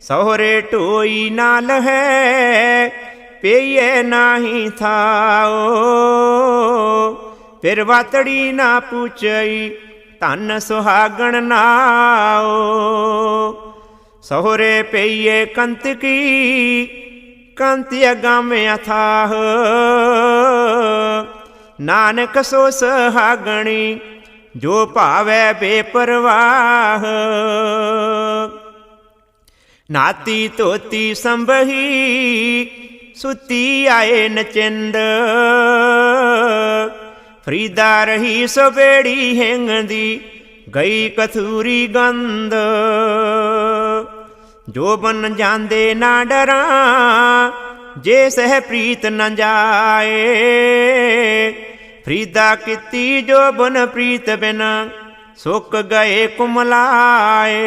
ਸਹੁਰੇ ਢੋਈ ਨਾਲ ਹੈ ਪਈਏ ਨਾਹੀ ਥਾਓ। ਫਿਰ ਵਾਤੜੀ ਨਾ ਪੁੱਛਈ ਧਨ ਸੁਹਾਗਣ ਨਾਓ। ਸਹੁਰੇ ਪਈਏ ਕੰਤ ਕੀ ਕੰਤ ਅਗਮ ਅਥਾਹ। ਨਾਨਕ ਸੋ ਸਹਾਗਣੀ, ਜੋ ਭਾਵੈ ਬੇਪਰਵਾਹ। ਨਾਤੀ ਧੋਤੀ ਸੰਭਹੀ, ਸੁਤੀ ਆਏ ਨਚਿੰਦ। ਫਰੀਦਾ ਰਹੀ ਸੋ ਬੇੜੀ ਹੈਂਗਦੀ, ਗਈ ਕਥੂਰੀ ਗੰਦ ਜੋ ਬਨ ਜਾਂਦੇ ਨਾ ਡਰਾਂ, ਜੇ ਸਹਿ ਪ੍ਰੀਤ ਨ ਜਾਏ। ਫਰੀਦਾ ਕੀਤੀ ਜੋ ਬਨ ਪ੍ਰੀਤ ਬਿਨ, ਸੁੱਕ ਗਏ ਕੁਮਲਾਏ।